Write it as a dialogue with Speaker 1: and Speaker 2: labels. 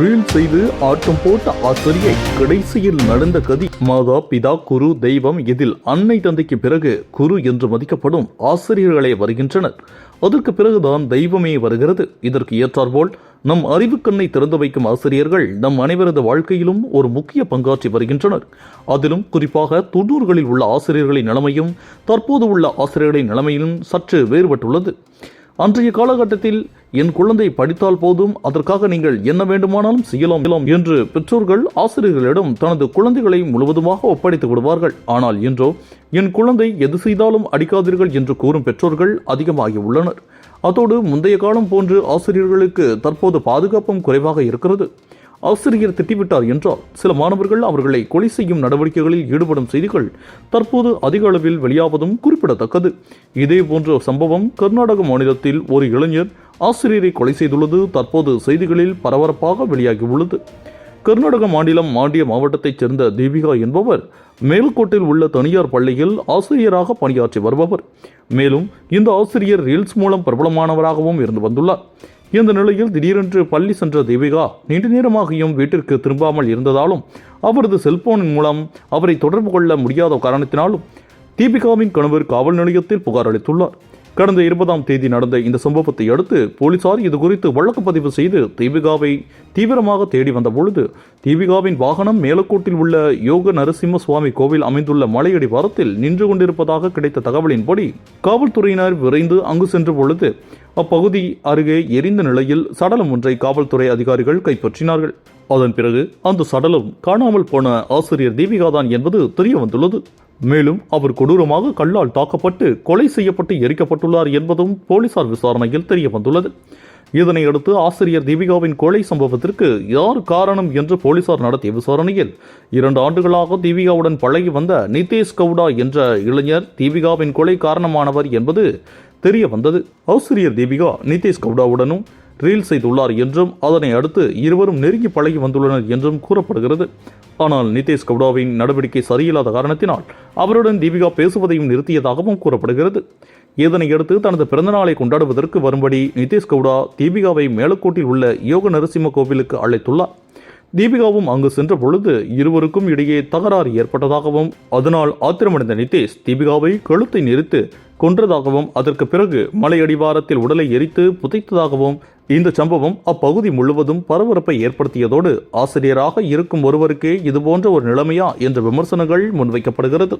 Speaker 1: Reel செய்து ஆட்டம் போட்ட ஆசிரியை கடைசியில் நடந்த கதி. மாதா பிதா குரு தெய்வம் இதில் அன்னை தந்தைக்கு பிறகு குரு என்று மதிக்கப்படும் ஆசிரியர்களே வருகின்றனர். அதற்கு பிறகுதான் தெய்வமே வருகிறது. இதற்கு ஏற்றாற்போல் நம் அறிவுக்கண்ணை திறந்து வைக்கும் ஆசிரியர்கள் நம் அனைவரது வாழ்க்கையிலும் ஒரு முக்கிய பங்காற்றி வருகின்றனர். அதிலும் குறிப்பாக தொண்ணூறுகளில் உள்ள ஆசிரியர்களின் நிலைமையும் தற்போது உள்ள ஆசிரியர்களின் நிலைமையிலும் சற்று வேறுபட்டுள்ளது. அன்றைய காலகட்டத்தில் என் குழந்தை படித்தால் போதும் அதற்காக நீங்கள் என்ன வேண்டுமானாலும் செய்யலாம் என்று பெற்றோர்கள் ஆசிரியர்களிடம் தனது குழந்தைகளை முழுவதுமாக ஒப்படைத்து விடுவார்கள் ஆனால் இன்றோ என் குழந்தை எது செய்தாலும் அடிக்காதீர்கள் என்று கூறும் பெற்றோர்கள் அதிகமாகி உள்ளனர். அதோடு முந்தைய காலம் போன்று ஆசிரியர்களுக்கு தற்போது பாதுகாப்பும் குறைவாக இருக்கிறது. ஆசிரியர் திட்டிவிட்டார் என்றால் சில மாணவர்கள் அவர்களை கொலை செய்யும் நடவடிக்கைகளில் ஈடுபடும் செய்திகள் தற்போது அதிக அளவில் வெளியாவதும் குறிப்பிடத்தக்கது. இதே போன்ற சம்பவம் கர்நாடக மாநிலத்தில் ஒரு இளைஞர் ஆசிரியரை கொலை செய்துள்ளது. தற்போது செய்திகளில் பரபரப்பாக வெளியாகியுள்ளது. கர்நாடக மாநிலம் மாண்டிய மாவட்டத்தைச் சேர்ந்த தீபிகா என்பவர் மேல்கோட்டில் உள்ள தனியார் பள்ளியில் ஆசிரியராக பணியாற்றி வருபவர். மேலும் இந்த ஆசிரியர் ரீல்ஸ் மூலம் பிரபலமானவராகவும் இருந்து வந்துள்ளார். இந்த நிலையில் திடீரென்று பள்ளி சென்ற தேவிகா நீண்ட நேரமாகியும் வீட்டிற்கு திரும்பாமல் இருந்ததாலும் அவரது செல்போனின் மூலம் அவரை தொடர்பு கொள்ள முடியாத காரணத்தினாலும் தீபிகாவின் கணவர் காவல் நிலையத்தில் புகார் அளித்துள்ளார். கடந்த இருபதாம் தேதி நடந்த இந்த சம்பவத்தை அடுத்து போலீசார் இது குறித்து வழக்கு பதிவு செய்து தீபிகாவை தீவிரமாக தேடி வந்தபொழுது தீபிகாவின் வாகனம் மேலக்கோட்டில் உள்ள யோக நரசிம்ம சுவாமி கோவில் அமைந்துள்ள மலையடி வாரத்தில் நின்று கொண்டிருப்பதாக கிடைத்த தகவலின்படி காவல்துறையினர் விரைந்து அங்கு சென்ற பொழுது அப்பகுதி அருகே எரிந்த நிலையில் சடலம் ஒன்றை காவல்துறை அதிகாரிகள் கைப்பற்றினார்கள். அதன் பிறகு அந்த சடலம் காணாமல் போன ஆசிரியர் தீபிகாதான் என்பது தெரிய வந்துள்ளது மேலும் அவர் கொடூரமாக கல்லால் தாக்கப்பட்டு கொலை செய்யப்பட்டு எரிக்கப்பட்டுள்ளார் என்பதும் போலீசார் விசாரணையில் தெரிய வந்துள்ளது இதனையடுத்து ஆசிரியர் தீபிகாவின் கொலை சம்பவத்திற்கு யார் காரணம் என்று போலீசார் நடத்திய விசாரணையில் இரண்டு ஆண்டுகளாக தீபிகாவுடன் பழகி வந்த நிதேஷ் கவுடா என்ற இளைஞர் தீபிகாவின் கொலை காரணமானவர் என்பது தெரிய வந்தது ஆசிரியர் தீபிகா நிதேஷ் கவுடாவுடனும் ரீல் செய்துள்ளார் என்றும் அதனை அடுத்து இருவரும் நெருங்கி பழகி வந்துள்ளனர் என்றும் கூறப்படுகிறது. ஆனால் நிதேஷ் கவுடாவின் நடவடிக்கை சரியில்லாத காரணத்தினால் அவருடன் தீபிகா பேசுவதையும் நிறுத்தியதாகவும் கூறப்படுகிறது. இதனையடுத்து தனது பிறந்தநாளை கொண்டாடுவதற்கு வரும்படி நிதேஷ் கவுடா தீபிகாவை மேலக்கோட்டில் உள்ள யோக நரசிம்ம கோவிலுக்கு அழைத்துள்ளார். தீபிகாவும் அங்கு சென்ற பொழுது இருவருக்கும் இடையே தகராறு ஏற்பட்டதாகவும் அதனால் ஆத்திரமடைந்த நிதேஷ் தீபிகாவை கழுத்தை நெரித்து கொன்றதாகவும் அதற்கு பிறகு மலையடிவாரத்தில் உடலை எரித்து புதைத்ததாகவும் இந்த சம்பவம் அப்பகுதி முழுவதும் பரபரப்பை ஏற்படுத்தியதோடு ஆசிரியராக இருக்கும் ஒருவருக்கே இதுபோன்ற ஒரு நிலைமையா என்ற விமர்சனங்கள் முன்வைக்கப்படுகிறது.